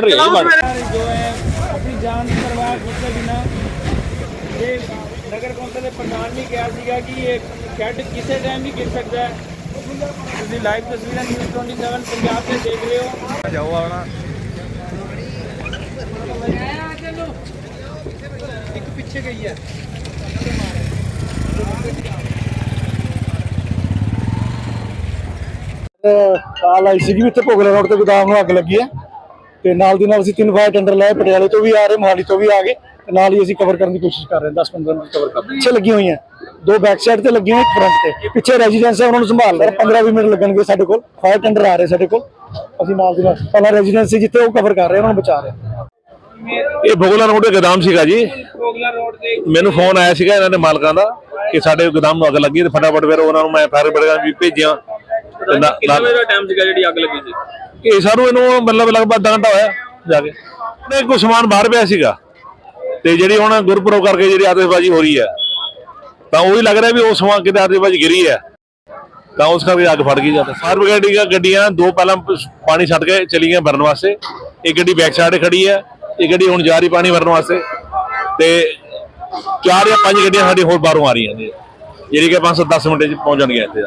ਰਹੀ ਹੈ ਜੀ, ਬਣ ਜੋ ਹੈ ਆਪਣੀ ਜਾਨ ਦੀ ਪਰਵਾਹ ਕੀਤੇ ਬਿਨਾ ਇਹ ਨਗਰ ਕੌਂਸਲ ਦੇ ਪ੍ਰਧਾਨ ਨੇ ਕਿਹਾ ਸੀਗਾ ਕਿ ਇਹ ਸ਼ੈੱਡ ਕਿਸੇ ਟਾਈਮ ਵੀ ਗਿਰ ਸਕਦਾ ਹੈ। ਤੁਸੀਂ ਲਾਈਵ ਤਸਵੀਰਾਂ ਨਿਊਜ਼ 27 ਪੰਜਾਬ ਤੇ ਦੇਖ ਰਹੇ ਹੋ। ਜਾਓ ਆਣਾ ਇੱਕ ਪਿੱਛੇ ਗਈ ਹੈ। ਕਾਲ ਆਈ ਸੀਗੀ ਵੀ ਇੱਥੇ ਭੋਗਲਾ ਰੋਡ ਤੇ ਗੋਦਾਮ ਨੂੰ ਅੱਗ ਲੱਗੀ ਹੈ। ਤੇ ਨਾਲ ਦੀ ਨਾਲ ਅਸੀਂ ਤਿੰਨ ਫਾਇਰ ਟੈਂਡਰ ਲਾਏ ਪਟਿਆਲੇ ਤੋਂ ਵੀ ਆ ਰਹੇ ਮੋਹਾਲੀ ਤੋਂ ਵੀ ਆ ਗਏ। ਤੇ ਨਾਲ ਹੀ ਅਸੀਂ ਕਵਰ ਕਰਨ ਦੀ ਕੋਸ਼ਿਸ਼ ਕਰ ਰਹੇ ਹਾਂ 10-15 ਮਿੰਟ ਕਵਰ ਕਰ ਪਿੱਛੇ ਲੱਗੀਆਂ ਹੋਈਆਂ। ਦੋ ਬੈਕ ਸਾਈਡ ਤੇ ਲੱਗੀਆਂ ਇੱਕ ਫਰੰਟ ਤੇ। ਪਿੱਛੇ ਰੈਜ਼ੀਡੈਂਸ ਹੈ ਉਹਨਾਂ ਨੂੰ ਸੰਭਾਲ ਰਹੇ 15-20 ਮਿੰਟ ਲੱਗਣਗੇ ਸਾਡੇ ਕੋਲ। ਫਾਇਰ ਟੈਂਡਰ ਆ ਰਹੇ ਸਾਡੇ ਕੋਲ। ਅਸੀਂ ਨਾਲ ਦੀ ਨਾਲ ਪਹਿਲਾਂ ਰੈਜ਼ੀਡੈਂਸ ਸੀ ਜਿੱਥੇ ਉਹ ਕਵਰ ਕਰ ਰਹੇ ਉਹਨਾਂ ਨੂੰ ਬਚਾ ਰਹੇ ਹਾਂ। ਇਹ ਭੋਗਲਾ ਰੋਡ ਤੇ ਗੋਦਾਮ ਸੀਗਾ ਜੀ। ਕੋਗਲਾ ਰੋਡ ਤੇ ਮੈਨੂੰ ਫੋਨ ਆਇਆ ਸੀਗਾ ਇਹਨਾਂ ਦੇ ਮਾਲਕਾਂ ਦਾ ਕਿ ਸਾਡੇ ਗੋਦਾਮ ਨੂੰ ਅੱਗ ਲੱਗੀ ਤੇ ਫਟਾਫਟ ਫਿਰ ਉਹਨਾਂ ਨੂੰ ਮੈਂ ਫਾਇਰ ਬ੍ਰਿਗੇਡ ਵੀ ਭੇਜਿਆ। ਕਿੰਨੇ ਵਜੇ ਦਾ ਟਾਈਮ ਸੀਗਾ ਜਿਹੜੀ ਅੱਗ ਲੱਗੀ ਸੀ? ਇਹ ਸਾਨੂੰ ਇਹਨੂੰ ਮਤਲਬ ਲਗਭਗ ਅੱਧਾ ਘੰਟਾ ਹੋਇਆ ਜਾ ਕੇ। ਨੇ ਕੋਈ ਸਮਾਨ ਬਾਹਰ ਪਿਆ ਸੀਗਾ। ਤੇ ਜਿਹੜੀ ਹੁਣ ਗੁਰਪੁਰਬ ਕਰਕੇ ਜਿਹੜੀ ਆਤਿਸ਼ਬਾਜ਼ੀ ਹੋ ਰਹੀ ਹੈ, ਤਾਂ ਉਹ ਹੀ ਲੱਗ ਰਿਹਾ ਵੀ ਉਹ ਸਮਾਨ ਕਿਤੇ ਆਤਿਸ਼ਬਾਜ਼ੀ ਗਿਰੀ ਹੈ। ਤਾਂ ਉਸ ਕਰਕੇ ਅੱਗ ਫੜ ਗਈ ਜਾਂਦਾ ਫਾਇਰ ਬ੍ਰਿਗੇਡ ਦੀਆਂ ਗੱਡੀਆਂ ਦੋ ਪਹਿਲਾਂ ਪਾਣੀ ਛੱਡ ਕੇ ਚਲੀ ਗਈਆਂ ਭਰਨ ਵਾਸਤੇ। ਇੱਕ ਗੱਡੀ ਬੈਕ ਸਾਈਡ ਖੜੀ ਹੈ। ਇਹ ਗੱਡੀ ਹੁਣ ਜਾ ਰਹੀ ਪਾਣੀ ਭਰਨ ਵਾਸਤੇ। ਤੇ ਚਾਰ ਜਾਂ ਪੰਜ ਗੱਡੀਆਂ ਸਾਡੇ ਹੋਰ ਬਾਹਰੋਂ ਆ ਰਹੀਆਂ ਨੇ। ਜਿਹੜੀ ਕਿ 5-10 ਮਿੰਟ ਚ ਪਹੁੰਚ ਜਾਣਗੀਆਂ ਇੱਥੇ